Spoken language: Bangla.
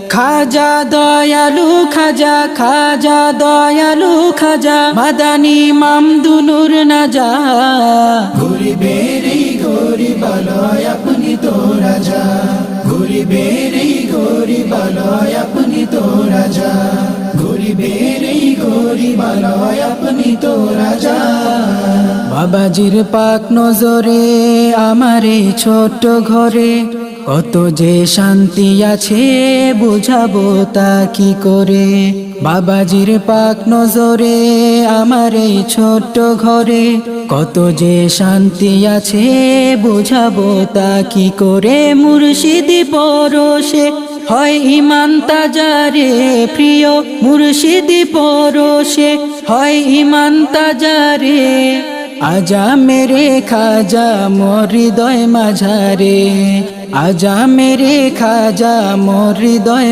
খাজা দয়ালু খাজা খাজা দয়ালু খাজা মাদানি মামদুনুর নাজা। এই গরিবালয় আপনি তো রাজা। গরিবের এই গরিবালয় আপনি তো রাজা। গরিবের এই গরিবালয় আপনি তো রাজা। বাবাজির পাক নজরে আমার এই ছোট্ট ঘরে কত যে শান্তি আছে, বুঝাবো তা কি করে? বাবাজির পাক নজরে, আমার এই ছোট্ট ঘরে। কত যে শান্তি আছে, বুঝাবো তা কি করে? মুর্শিদি পরশে, হয় ইমান তাজারে প্রিয়। মুর্শিদি পরশে, হয় ইমান তাজারে। আজা মেরে খাজা মোর হৃদয় মাঝারে। আজা মেরে খাজা মোর হৃদয়